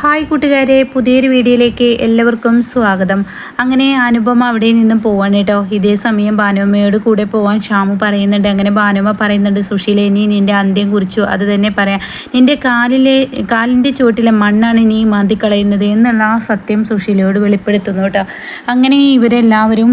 Hi കൂട്ടുകാരെ പുതിയൊരു വീഡിയോയിലേക്ക് എല്ലാവർക്കും സ്വാഗതം. അങ്ങനെ അനുപമ അവിടെ നിന്നും പോവാണ് കേട്ടോ. ഇതേ സമയം ഭാനുമ്മയോട് കൂടെ പോവാൻ ഷാമു പറയുന്നുണ്ട്. അങ്ങനെ ഭാനുമ്മ പറയുന്നുണ്ട് സുശീല നീ നിന്റെ അന്ത്യം കുറിച്ചു. അത് തന്നെ പറയാം. നിന്റെ കാലിലെ കാലിന്റെ ചുവട്ടിലെ മണ്ണാണ് നീ മാന്തിക്കളയുന്നത് എന്നുള്ള ആ സത്യം സുശീലയോട് വെളിപ്പെടുത്തുന്നു കേട്ടോ. അങ്ങനെ ഇവരെല്ലാവരും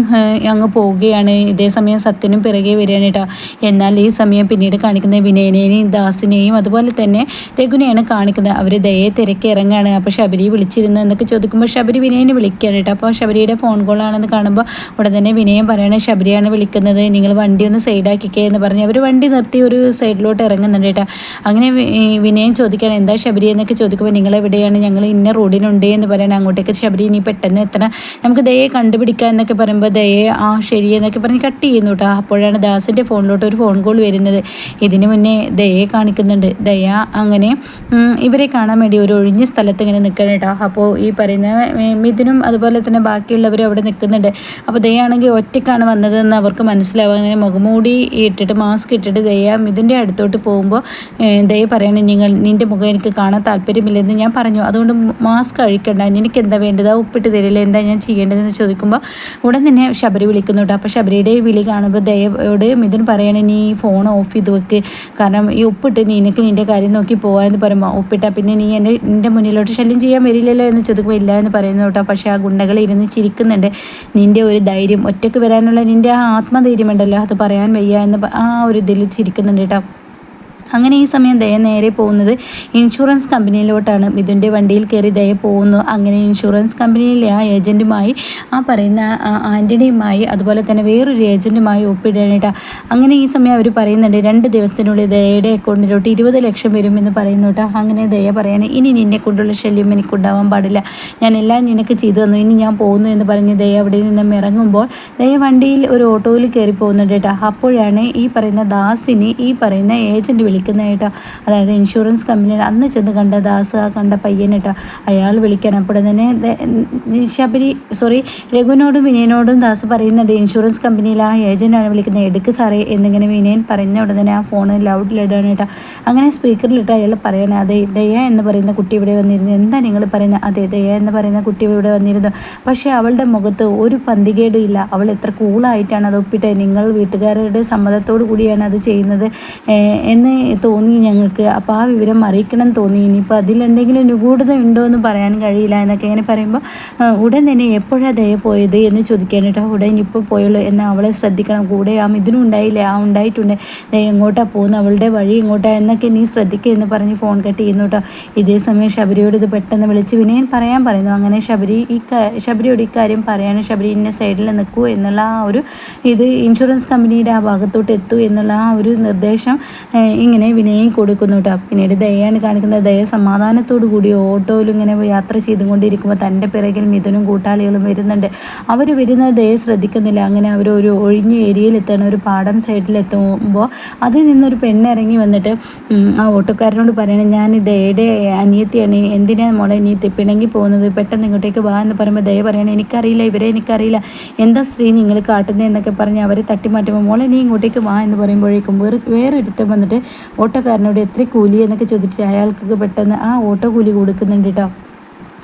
അങ്ങ് പോവുകയാണ്. ഇതേ സമയം സത്യനും പിറകെ വരികയാണ് കേട്ടോ. എന്നാൽ ഈ സമയം പിന്നീട് കാണിക്കുന്ന വിനയനെയും ദാസിനെയും അതുപോലെ തന്നെ രഘുനെയാണ് കാണിക്കുന്നത്. അവർ ദയെ തിരക്കിറങ്ങുകയാണ് അപ്പോൾ ശബരി വിളിച്ചിരുന്നു എന്നൊക്കെ ചോദിക്കുമ്പോൾ ശബരി വിനയനെ വിളിക്കുകയാണ് കേട്ടോ. അപ്പോൾ ശബരിയുടെ ഫോൺ കോളാണെന്ന് കാണുമ്പോൾ ഉടൻ തന്നെ വിനയം പറയണേ ശബരിയാണ് വിളിക്കുന്നത് നിങ്ങൾ വണ്ടി ഒന്ന് സൈഡാക്കിക്കേ എന്ന് പറഞ്ഞ് അവർ വണ്ടി നിർത്തി ഒരു സൈഡിലോട്ട് ഇറങ്ങുന്നുണ്ട് കേട്ടോ. അങ്ങനെ വിനയം ചോദിക്കുകയാണ് എന്താ ശബരി? എന്നൊക്കെ ചോദിക്കുമ്പോൾ നിങ്ങൾ എവിടെയാണ്? ഞങ്ങൾ ഇന്ന റോഡിനുണ്ട് എന്ന് പറയണം. അങ്ങോട്ടേക്ക് ശബരി ഇനി പെട്ടെന്ന് എത്തണം. നമുക്ക് ദയെ കണ്ടുപിടിക്കാം എന്നൊക്കെ പറയുമ്പോൾ ദയെ ആ ശരി എന്നൊക്കെ പറഞ്ഞ് കട്ട് ചെയ്യുന്നു കേട്ടോ. അപ്പോഴാണ് ദാസിന്റെ ഫോണിലോട്ട് ഒരു ഫോൺ കോൾ വരുന്നത്. ഇതിന് മുന്നേ ദയെ കാണിക്കുന്നുണ്ട്. ദയ അങ്ങനെ ഇവരെ കാണാൻ വേണ്ടി ഒരു ഒഴിഞ്ഞ സ്ഥലത്ത് ഇങ്ങനെ നിൽക്കണം കേട്ടോ. അപ്പോൾ ഈ പറയുന്ന മിഥുനും അതുപോലെ തന്നെ ബാക്കിയുള്ളവരും അവിടെ നിൽക്കുന്നുണ്ട്. അപ്പോൾ ദയാണെങ്കിൽ ഒറ്റയ്ക്കാണ് വന്നതെന്ന് അവർക്ക് അങ്ങനെ മുഖമൂടി ഇട്ടിട്ട് മാസ്ക് ഇട്ടിട്ട് ദയ മിഥുന്റെ അടുത്തോട്ട് പോകുമ്പോൾ ദയ പറയണം നിങ്ങൾ നിന്റെ മുഖം എനിക്ക് കാണാൻ താല്പര്യമില്ലെന്ന് ഞാൻ പറഞ്ഞു. അതുകൊണ്ട് മാസ്ക് അഴിക്കണ്ട. നിനക്ക് എന്താ വേണ്ടത് ഉപ്പിട്ട് തരില്ല? എന്താ ഞാൻ ചെയ്യേണ്ടതെന്ന് ചോദിക്കുമ്പോൾ ഉടൻ തന്നെ ശബരി വിളിക്കുന്നു കേട്ടോ. അപ്പോൾ ശബരിയുടെ വിളി കാണുമ്പോൾ ദയയോട് മിഥുൻ പറയണേ നീ ഫോൺ ഓഫ് ചെയ്ത് വെക്ക്. കാരണം ഈ ഉപ്പിട്ട് നിനക്ക് നിന്റെ കാര്യം നോക്കി പോകാമെന്ന് പറയുമ്പോൾ ഉപ്പിട്ടാൽ പിന്നെ നീ എന്റെ നിന്റെ മുന്നിലോട്ട് ശല്യം ചെയ്യാൻ വരില്ലല്ലോ എന്ന് ചോദിക്കുമ്പോൾ ഇല്ല എന്ന് പറയുന്നു കേട്ടോ. പക്ഷേ ആ ഗുണ്ടകൾ ഇരുന്ന് ചിരിക്കുന്നുണ്ട്. നിന്റെ ഒരു ധൈര്യം ഒറ്റയ്ക്ക് വരാനുള്ള നിന്റെ ആ ആത്മധൈര്യം ഉണ്ടല്ലോ. അത് പറയാൻ വയ്യ എന്ന് ആ ഒരു ഇതിൽ ചിരിക്കുന്നുണ്ട് കേട്ടോ. അങ്ങനെ ഈ സമയം ദയ നേരെ പോകുന്നത് ഇൻഷുറൻസ് കമ്പനിയിലോട്ടാണ് മിഥുന്റെ വണ്ടിയിൽ കയറി ദയ പോകുന്നു. അങ്ങനെ ഇൻഷുറൻസ് കമ്പനിയിലെ ആ ഏജന്റുമായി ആ പറയുന്ന ആന്റണിയുമായി അതുപോലെ തന്നെ വേറൊരു ഏജന്റുമായി ഒപ്പിടാനായിട്ട് അങ്ങനെ ഈ സമയം അവർ പറയുന്നുണ്ട് രണ്ട് ദിവസത്തിനുള്ളിൽ ദയയുടെ അക്കൗണ്ടിലോട്ട് ഇരുപത് ലക്ഷം പറയുന്നു കേട്ടോ. അങ്ങനെ ദയ പറയാണ് ഇനി നിന്നെ കൊണ്ടുള്ള ശല്യം എനിക്കുണ്ടാവാൻ പാടില്ല. ഞാൻ എല്ലാം നിനക്ക് ചെയ്തു തന്നു. ഇനി ഞാൻ പോകുന്നു എന്ന് പറഞ്ഞ് ദയ അവിടെ നിന്നും ഇറങ്ങുമ്പോൾ ദയ വണ്ടിയിൽ ഒരു ഓട്ടോയിൽ കയറി പോകുന്നുണ്ട് കേട്ടോ. അപ്പോഴാണ് ഈ പറയുന്ന ദാസിനെ ഈ പറയുന്ന ഏജന്റ് വിളിക്കുന്നത്. കേട്ടോ അതായത് ഇൻഷുറൻസ് കമ്പനിയിൽ അന്ന് ചെന്ന് കണ്ട ദാസ് കണ്ട പയ്യനിട്ടോ അയാൾ വിളിക്കാൻ. അപ്പോൾ തന്നെ ശബരി സോറി രഘുവിനോടും വിനയനോടും ദാസ് പറയുന്നുണ്ട് ഇൻഷുറൻസ് കമ്പനിയിൽ ആ ഏജന്റാണ് വിളിക്കുന്നത്. എടുക്ക് സാറേ എന്നിങ്ങനെ വിനയൻ പറഞ്ഞ ഉടനെ തന്നെ ആ ഫോൺ ലൗഡിലിടാണ് കേട്ടോ അങ്ങനെ സ്പീക്കറിലിട്ട് അയാൾ പറയണേ അതെ ദയ എന്ന് പറയുന്ന കുട്ടി ഇവിടെ വന്നിരുന്നു. എന്താ നിങ്ങൾ പറയുന്നത്? അതെ ദയ എന്ന് പറയുന്ന കുട്ടി ഇവിടെ വന്നിരുന്നു. പക്ഷേ അവളുടെ മുഖത്ത് ഒരു പന്തികേടും ഇല്ല. അവൾ എത്ര കൂളായിട്ടാണ് അത് ഒപ്പിട്ട് നിങ്ങൾ വീട്ടുകാരുടെ സമ്മതത്തോടു കൂടിയാണ് അത് ചെയ്യുന്നത് എന്ന് തോന്നി ഞങ്ങൾക്ക്. അപ്പോൾ ആ വിവരം അറിയിക്കണം തോന്നി. ഇനിയിപ്പോൾ അതിൽ എന്തെങ്കിലും നിഗൂഢത ഉണ്ടോ എന്ന് പറയാൻ കഴിയില്ല എന്നൊക്കെ ഇങ്ങനെ പറയുമ്പോൾ ഉടൻ തന്നെ എപ്പോഴാണ് ദയ പോയത് എന്ന് ചോദിക്കാനായിട്ട് ഉടൻ ഇപ്പോൾ പോയുള്ളൂ എന്നാൽ അവളെ ശ്രദ്ധിക്കണം. കൂടെ ആ ഇതിനും ഉണ്ടായില്ലേ? ആ ഉണ്ടായിട്ടുണ്ട്. ദയ എങ്ങോട്ടാണ് പോകുന്നത് അവളുടെ വഴി എങ്ങോട്ടാണ് എന്നൊക്കെ നീ ശ്രദ്ധിക്കുക എന്ന് പറഞ്ഞ് ഫോൺ കട്ട് ചെയ്യുന്നു കേട്ടോ. ഇതേ സമയം ശബരിയോട് ഇത് പെട്ടെന്ന് വിളിച്ച് വിനയൻ പറയാൻ പറയുന്നു. അങ്ങനെ ശബരി ഈ ശബരിയോട് ഇക്കാര്യം പറയാണ്. ശബരി ഇന്ന സൈഡിൽ നിൽക്കൂ എന്നുള്ള ആ ഒരു ഇത് ഇൻഷുറൻസ് കമ്പനിയുടെ ആ ഭാഗത്തോട്ട് എത്തൂ എന്നുള്ള ആ ഒരു നിർദ്ദേശം ഇങ്ങനെ വിനയം കൊടുക്കുന്നു കേട്ടോ പിന്നീട് ദയാണ് കാണിക്കുന്നത്. ദയ സമാധാനത്തോടു കൂടി ഓട്ടോയിൽ ഇങ്ങനെ യാത്ര ചെയ്തുകൊണ്ടിരിക്കുമ്പോൾ തന്റെ പിറകിൽ മിഥുനും കൂട്ടാളികളും വരുന്നുണ്ട്. അവർ വരുന്നത് ദയ ശ്രദ്ധിക്കുന്നില്ല. അങ്ങനെ അവർ ഒരു ഒഴിഞ്ഞ ഏരിയയിൽ എത്തണം ഒരു പാടം സൈഡിൽ എത്തുമ്പോൾ അതിൽ നിന്നൊരു പെണ്ണിറങ്ങി വന്നിട്ട് ആ ഓട്ടോക്കാരനോട് പറയണേ ഞാൻ ദയയുടെ അനിയത്തിയാണ്. എന്തിനാണ് മോളെ നീ പിണങ്ങി പോകുന്നത്? പെട്ടെന്ന് ഇങ്ങോട്ടേക്ക് വാ എന്ന് പറയുമ്പോൾ ദയ പറയണേ എനിക്കറിയില്ല ഇവരെ എനിക്കറിയില്ല. എന്താ സ്ത്രീ നിങ്ങൾ കാട്ടുന്നത് എന്നൊക്കെ പറഞ്ഞ് അവരെ തട്ടിമാറ്റുമ്പോൾ മോളെ നീ ഇങ്ങോട്ടേക്ക് വാ എന്ന് പറയുമ്പോഴേക്കും വേറെ വേറൊരുത്തം വന്നിട്ട് ഓട്ടോക്കാരനോട് എത്ര കൂലി എന്നൊക്കെ ചോദിച്ചിട്ട് അയാൾക്കൊക്കെ പെട്ടെന്ന് ആ ഓട്ടോ കൂലി കൊടുക്കുന്നുണ്ട് കേട്ടോ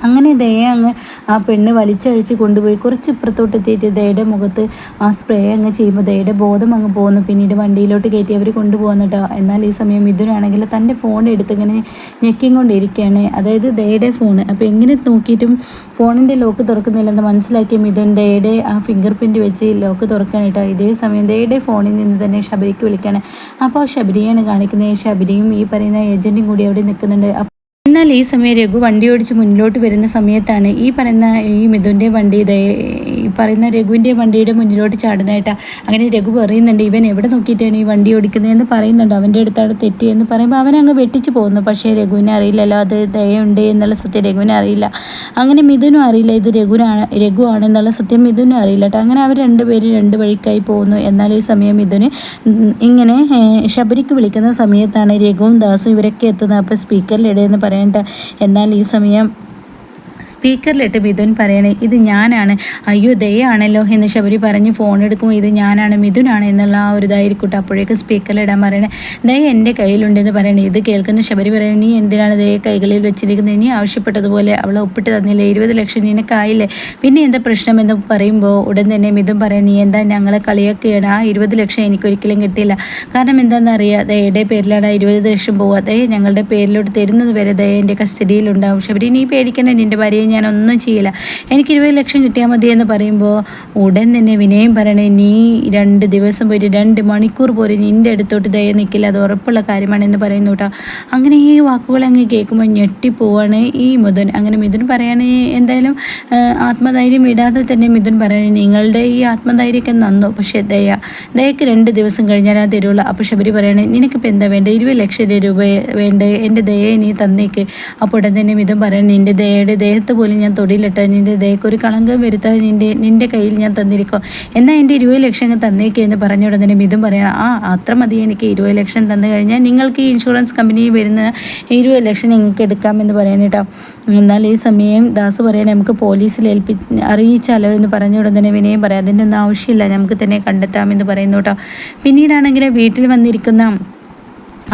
അങ്ങനെ ദയ അങ്ങ് ആ പെണ്ണ് വലിച്ചഴിച്ച് കൊണ്ടുപോയി കുറച്ച് ഇപ്പുറത്തോട്ട് എത്തിയിട്ട് ദയയുടെ മുഖത്ത് ആ സ്പ്രേ അങ്ങ് ചെയ്യുമ്പോൾ ദയയുടെ ബോധം അങ്ങ് പോകുന്നു പിന്നീട് വണ്ടിയിലോട്ട് കയറ്റി അവർ കൊണ്ടുപോകുന്നു കേട്ടോ എന്നാൽ ഈ സമയം മിഥുനാണെങ്കിൽ തന്റെ ഫോൺ എടുത്ത് ഇങ്ങനെ ഞെക്കിക്കൊണ്ടിരിക്കുകയാണ്. അതായത് ദയയുടെ ഫോൺ അപ്പോൾ എങ്ങനെ നോക്കിയിട്ടും ഫോണിന്റെ ലോക്ക് തുറക്കുന്നില്ലെന്ന് മനസ്സിലാക്കിയ മിഥുൻ ദയയുടെ ആ ഫിംഗർ പ്രിന്റ് വെച്ച് ലോക്ക് തുറക്കുകയാണ് കേട്ടോ ഇതേ സമയം ദയയുടെ ഫോണിൽ നിന്ന് തന്നെ ശബരിക്ക് വിളിക്കുകയാണ്. അപ്പോൾ ശബരിയാണ് കാണിക്കുന്നത്. ശബരിയും ഈ പറയുന്ന ഏജന്റും കൂടി അവിടെ നിൽക്കുന്നുണ്ട്. എന്നാൽ ഈ സമയം രഘു വണ്ടി ഓടിച്ച് മുന്നിലോട്ട് വരുന്ന സമയത്താണ് ഈ പറയുന്ന ഈ മിഥുന്റെ വണ്ടി ഈ പറയുന്ന രഘുവിന്റെ വണ്ടിയുടെ മുന്നിലോട്ട് ചാടുന്നതായിട്ടാണ് അങ്ങനെ രഘു പറയുന്നുണ്ട് ഇവൻ എവിടെ നോക്കിയിട്ടാണ് ഈ വണ്ടി ഓടിക്കുന്നതെന്ന് പറയുന്നുണ്ട്. അവന്റെ അടുത്താണ് തെറ്റി എന്ന് പറയുമ്പോൾ അവൻ അങ്ങ് വെട്ടിച്ച് പോകുന്നു. പക്ഷേ രഘുവിനെ അറിയില്ലല്ലോ അത് ദയുണ്ട് എന്നുള്ള സത്യം രഘുവിനെ അറിയില്ല. അങ്ങനെ മിഥുനും അറിയില്ല ഇത് രഘുനാണ് രഘു ആണെന്നുള്ള സത്യം മിഥുനും അറിയില്ല അങ്ങനെ അവർ രണ്ടുപേരും രണ്ട് വഴിക്കായി പോകുന്നു. എന്നാൽ ഈ സമയം മിഥുന് ഇങ്ങനെ ശബരിക്ക് വിളിക്കുന്ന സമയത്താണ് രഘുവും ദാസും ഇവരൊക്കെ എത്തുന്നത്. അപ്പോൾ സ്പീക്കറിലിടയെന്ന് പറയണ്ട. എന്നാൽ ഈ സമയം സ്പീക്കറിലിട്ട് മിഥുൻ പറയണേ ഇത് ഞാനാണ്. അയ്യോ ദയാണല്ലോ എന്ന് ശബരി പറഞ്ഞ് ഫോൺ എടുക്കും ഇത് ഞാനാണ് മിഥുനാണ് എന്നുള്ള ആ ഒരു ഇതായിരിക്കട്ടെ. അപ്പോഴേക്കും സ്പീക്കറിലിടാൻ പറയണേ ദയ എന്റെ കയ്യിലുണ്ടെന്ന് പറയണേ. ഇത് കേൾക്കുന്ന ശബരി പറയണേ നീ എന്തിനാണ് ദയ കൈകളിൽ വെച്ചിരിക്കുന്നത്? നീ ആവശ്യപ്പെട്ടതുപോലെ അവളെ ഒപ്പിട്ട് തന്നില്ലേ? ഇരുപത് ലക്ഷം നിനക്കായില്ലേ? പിന്നെ എന്താ പ്രശ്നം? എന്ന് പറയുമ്പോൾ ഉടൻ തന്നെ മിഥുൻ പറയാം നീ എന്താ ഞങ്ങളെ കളിയൊക്കെയാണ് ആ ഇരുപത് ലക്ഷം എനിക്കൊരിക്കലും കിട്ടിയില്ല. കാരണം എന്താണെന്ന് അറിയാം ദയയുടെ പേരിലാണ് ആ ഇരുപത് ലക്ഷം പോവാ ദയ ഞങ്ങളുടെ പേരിലോട്ട് തരുന്നത് വരെ ദയ എന്റെ കസ്റ്റഡിയിലുണ്ടാവും. ശബരി നീ പേടിക്കണേ നിന്റെ ഞാൻ ഞാനൊന്നും ചെയ്യില്ല. എനിക്ക് ഇരുപത് ലക്ഷം കിട്ടിയാൽ മതി എന്ന് പറയുമ്പോൾ ഉടൻ തന്നെ വിനയം പറയണേ നീ രണ്ട് ദിവസം പോയിട്ട് രണ്ട് മണിക്കൂർ പോലും നിന്റെ അടുത്തോട്ട് ദയ നിൽക്കില്ല അത് ഉറപ്പുള്ള കാര്യമാണെന്ന് പറയുന്നു കേട്ടോ അങ്ങനെ ഈ വാക്കുകൾ അങ്ങ് കേൾക്കുമ്പോൾ ഞെട്ടിപ്പോവാണ് ഈ മിഥുൻ. അങ്ങനെ മിഥുൻ പറയാണ് എന്തായാലും ആത്മധൈര്യം ഇടാതെ തന്നെ മിഥുൻ പറയണേ നിങ്ങളുടെ ഈ ആത്മധൈര്യമൊക്കെ നന്നു? പക്ഷേ ദയ ദയക്ക് രണ്ട് ദിവസം കഴിഞ്ഞാൽ ആ തരുള്ളൂ. അപ്പോൾ ശബരി പറയണേ നിനക്കിപ്പോൾ എന്താ വേണ്ടത് ഇരുപത് ലക്ഷം രൂപ വേണ്ടേ? എന്റെ ദയെ നീ തന്നേക്ക്. അപ്പോൾ ഉടൻ തന്നെ മിഥുൻ പറയണേ നിന്റെ ദയയുടെ ദേഹത്ത് പോലും ഞാൻ തൊടിയിലിട്ട നിന്റെ ദയക്കൊരു കളങ്കം വരുത്താൻ നിന്റെ നിന്റെ കയ്യിൽ ഞാൻ തന്നിരിക്കും? എന്നാൽ എന്റെ ഇരുപത് ലക്ഷം തന്നേക്ക് എന്ന് പറഞ്ഞ ഉടനെ മിഥുൻ പറയണം ആ അത്ര മതി എനിക്ക് ഇരുപത് ലക്ഷം തന്നു കഴിഞ്ഞാൽ നിങ്ങൾക്ക് ഈ ഇൻഷുറൻസ് കമ്പനി വരുന്ന ഇരുപത് ലക്ഷം നിങ്ങൾക്ക് എടുക്കാമെന്ന് പറയാനേട്ടോ എന്നാൽ ഈ സമയം ദാസ് പറയണേ നമുക്ക് പോലീസിൽ ഏൽപ്പി അറിയിച്ചാലോ എന്ന് പറഞ്ഞ ഉടനെ വിനയം പറയാം. അതിന്റെ ഒന്നും ആവശ്യമില്ല നമുക്ക് തന്നെ കണ്ടെത്താമെന്ന് പറയുന്നു കേട്ടോ. പിന്നീടാണെങ്കിൽ വീട്ടിൽ വന്നിരിക്കുന്ന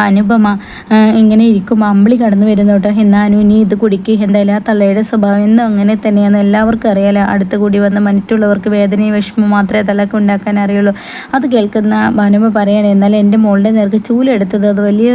അനുപമ ഇങ്ങനെ ഇരിക്കും. അമ്പിളി കടന്നു വരുന്നു കേട്ടോ. എന്നാ അനു നീ ഇത് കുടിക്ക്. എന്തായാലും ആ തള്ളയുടെ സ്വഭാവം എന്നും അങ്ങനെ തന്നെയാണ് എല്ലാവർക്കും അറിയാലോ. അടുത്ത് കൂടി വന്ന് മറ്റുള്ളവർക്ക് വേദനയും വിഷമം മാത്രമേ തള്ളക്ക് ഉണ്ടാക്കാൻ അറിയുള്ളൂ. അത് കേൾക്കുന്ന അനുപ പറയണേ എന്നാൽ എന്റെ മോളുടെ നേർക്ക് ചൂലെടുത്തത് അത് വലിയ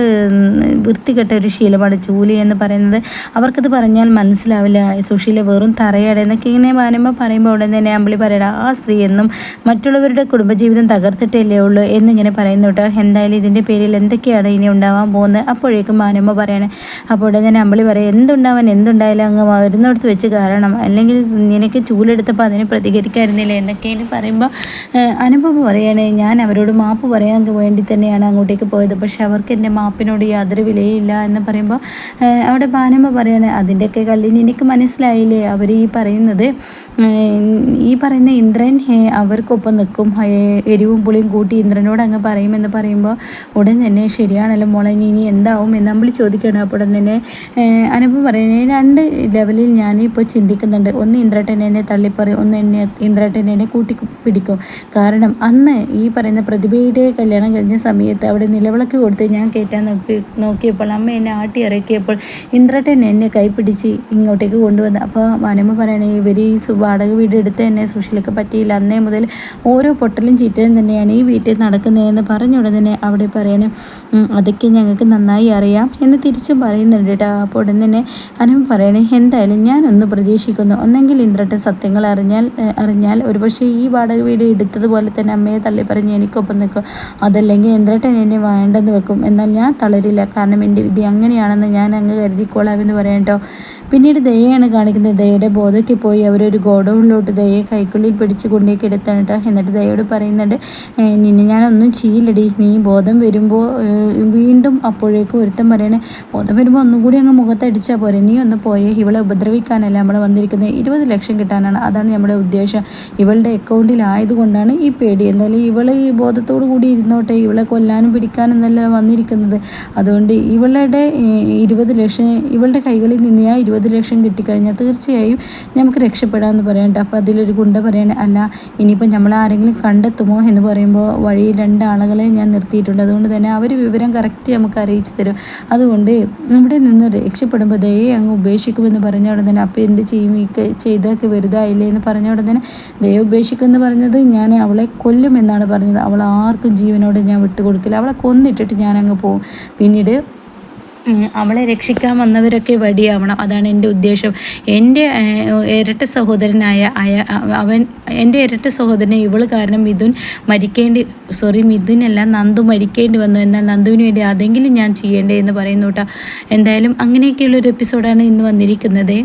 വൃത്തികെട്ട ഒരു ശീലമാണ്. ചൂലി എന്ന് പറയുന്നത് അവർക്കത് പറഞ്ഞാൽ മനസ്സിലാവില്ല. സുശീല വെറും തറയാടെ എന്നൊക്കെ ഇങ്ങനെ ഭാനുമ പറയുമ്പോൾ ഉടൻ തന്നെ അമ്പിളി പറയട ആ സ്ത്രീ എന്നും മറ്റുള്ളവരുടെ കുടുംബജീവിതം തകർത്തിട്ടല്ലേ ഉള്ളൂ എന്നിങ്ങനെ പറയുന്നു കേട്ടോ. എന്തായാലും ഇതിന്റെ പേരിൽ എന്തൊക്കെയാണ് ഇനി ഉണ്ടാവാൻ പോകുന്നത് അപ്പോഴേക്കും മാനമ്മ പറയണേ അപ്പോൾ ഞാൻ അമ്പളി പറയാം എന്തുണ്ടാവാൻ എന്തുണ്ടായാലും അങ്ങ് വരുന്നിടത്ത് വെച്ച് കാരണം അല്ലെങ്കിൽ നിനക്ക് ചൂലെടുത്തപ്പോൾ അതിനെ പ്രതികരിക്കായിരുന്നില്ല? എന്നൊക്കെയാണ് പറയുമ്പോൾ അനുഭവം പറയണേ ഞാൻ അവരോട് മാപ്പ് പറയാൻ വേണ്ടി തന്നെയാണ് അങ്ങോട്ടേക്ക് പോയത്. പക്ഷേ അവർക്ക് എന്റെ മാപ്പിനോട് യാതൊരു വിലയില്ല. എന്ന് പറയുമ്പോൾ അവിടെ പാനമ്മ പറയണേ അതിന്റെയൊക്കെ കല്ലിന് എനിക്ക് മനസ്സിലായില്ലേ? അവർ ഈ പറയുന്നത് ഈ പറയുന്ന ഇന്ദ്രൻ അവർക്കൊപ്പം നിൽക്കും. എരിവും പുളിയും കൂട്ടി ഇന്ദ്രനോട് അങ്ങ് പറയുമെന്ന് പറയുമ്പോൾ ഉടൻ തന്നെ ശരിയാണല്ലോ മോളെ ഇനി എന്താവും എന്ന് നമ്മൾ ചോദിക്കണം അപ്പോൾ തന്നെ അനുഭവം പറയുന്നത് രണ്ട് ലെവലിൽ ഞാൻ ചിന്തിക്കുന്നുണ്ട്. ഒന്ന് ഇന്ദ്രട്ടൻ എന്നെ തള്ളിപ്പറയും ഒന്ന് എന്നെ ഇന്ദ്രട്ടൻ എന്നെ കൂട്ടി പിടിക്കും. കാരണം അന്ന് ഈ പറയുന്ന പ്രതിഭയുടെ കല്യാണം കഴിഞ്ഞ സമയത്ത് അവിടെ നിലവിളക്ക് കൊടുത്ത് ഞാൻ കയറ്റാൻ നോക്കി നോക്കിയപ്പോൾ അമ്മ എന്നെ ആട്ടി ഇറക്കിയപ്പോൾ ഇന്ദ്രട്ടൻ എന്നെ കൈപ്പിടിച്ച് ഇങ്ങോട്ടേക്ക് കൊണ്ടുവന്നു. അപ്പോൾ അനുമ പറയണേ ഇവർ ഈ വാടക വീട് എടുത്ത് തന്നെ സുഷിലൊക്കെ പറ്റിയില്ല. അന്നേ മുതൽ ഓരോ പൊട്ടലും ചീറ്റലും തന്നെയാണ് ഈ വീട്ടിൽ നടക്കുന്നതെന്ന് പറഞ്ഞ ഉടനെ അവിടെ പറയണേ അതൊക്കെ ഞങ്ങൾക്ക് നന്നായി അറിയാം എന്ന് തിരിച്ചും പറയുന്നുണ്ട് കേട്ടോ അപ്പോൾ ഉടൻ തന്നെ അനു പറയണേ എന്തായാലും ഞാനൊന്ന് പ്രതീക്ഷിക്കുന്നു. ഒന്നെങ്കിൽ ഇന്ദ്രട്ടൻ സത്യങ്ങൾ അറിഞ്ഞാൽ അറിഞ്ഞാൽ ഒരുപക്ഷെ ഈ വാടക വീട് എടുത്തതുപോലെ തന്നെ അമ്മയെ തള്ളി പറഞ്ഞ് എനിക്കൊപ്പം നിൽക്കും. അതല്ലെങ്കിൽ ഇന്ദ്രട്ടൻ എന്നെ വേണ്ടെന്ന് വെക്കും. എന്നാൽ ഞാൻ തളരില്ല. കാരണം എന്റെ വിധി അങ്ങനെയാണെന്ന് ഞാൻ അങ്ങ് കരുതിക്കോളാം എന്ന് പറയാം കേട്ടോ പിന്നീട് ദയയാണ് കാണിക്കുന്നത്. ദയയുടെ ബോധയ്ക്ക് പോയി അവരൊരു ഗോഡൗണിലോട്ട് ദയയെ കൈക്കുള്ളിൽ പിടിച്ച് കൊണ്ടേക്ക് എടുത്താണ് കേട്ടോ എന്നിട്ട് ദയയോട് പറയുന്നുണ്ട് നിന്നെ ഞാനൊന്നും ചെയ്യില്ലടി. നീ ബോധം വരുമ്പോൾ വീണ്ടും അപ്പോഴേക്കും ഒരുത്തൻ പറയണേ ബോധം വരുമ്പോൾ ഒന്നും കൂടി അങ്ങ് മുഖത്തടിച്ചാൽ പോരെ. നീ ഒന്ന് പോയേ ഇവളെ ഉപദ്രവിക്കാനല്ല നമ്മൾ വന്നിരിക്കുന്നത് ഇരുപത് ലക്ഷം കിട്ടാനാണ്. അതാണ് നമ്മുടെ ഉദ്ദേശം. ഇവളുടെ അക്കൗണ്ടിലായതുകൊണ്ടാണ് ഈ പേടി. എന്തായാലും ഇവളെ ഈ ബോധത്തോടു കൂടി ഇരുന്നോട്ടെ. ഇവളെ കൊല്ലാനും പിടിക്കാനും എന്നല്ല വന്നിരിക്കുന്നത്. അതുകൊണ്ട് ഇവളുടെ ഇരുപത് ലക്ഷം ഇവളുടെ കൈകളിൽ നിന്ന് ആ ഇരുപത് ലക്ഷം കിട്ടിക്കഴിഞ്ഞാൽ തീർച്ചയായും നമുക്ക് രക്ഷപ്പെടാമെന്ന് പറയണ്ട. അപ്പോൾ അതിലൊരു ഗുണ്ട പറയണേ അല്ല ഇനിയിപ്പോൾ നമ്മൾ ആരെങ്കിലും കണ്ടെത്തുമോ? എന്ന് പറയുമ്പോൾ വഴി രണ്ടാളുകളെ ഞാൻ നിർത്തിയിട്ടുണ്ട്. അതുകൊണ്ട് തന്നെ അവർ വിവരം കറക്റ്റ് നമുക്ക് അറിയിച്ചു തരും. അതുകൊണ്ട് ഇവിടെ നിന്ന് രക്ഷപ്പെടുമ്പോൾ ദയെ അങ്ങ് ഉപേക്ഷിക്കുമെന്ന് പറഞ്ഞ ഉടനെ അപ്പോൾ എന്ത് ചെയ്യും? ഈ ചെയ്തൊക്കെ വെറുതായില്ലേ എന്ന് പറഞ്ഞ ഉടനെ തന്നെ ദയ ഉപേക്ഷിക്കുമെന്ന് പറഞ്ഞത് ഞാൻ അവളെ കൊല്ലുമെന്നാണ് പറഞ്ഞത്. അവൾ ആർക്കും ജീവനോട് ഞാൻ വിട്ടുകൊടുക്കില്ല. അവളെ കൊന്നിട്ടിട്ട് ഞാൻ അങ്ങ് പോകും പിന്നീട് അവളെ രക്ഷിക്കാൻ വന്നവരൊക്കെ വടിയാവണം. അതാണ് എന്റെ ഉദ്ദേശം. എന്റെ ഇരട്ട സഹോദരനായ അയ അവൻ എന്റെ ഇരട്ട സഹോദരനെ ഇവൾ കാരണം മിഥുൻ മരിക്കേണ്ടി സോറി മിഥുനല്ല നന്ദു മരിക്കേണ്ടി വന്നു. എന്നാൽ നന്ദുവിന് വേണ്ടി അതെങ്കിലും ഞാൻ ചെയ്യേണ്ടേ എന്ന് പറയുന്നു കേട്ടോ. എന്തായാലും അങ്ങനെയൊക്കെയുള്ളൊരു എപ്പിസോഡാണ് ഇന്ന് വന്നിരിക്കുന്നത്.